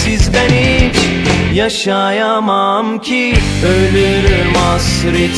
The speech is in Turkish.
sensiz ben hiç yaşayamam ki. Ölürüm hasret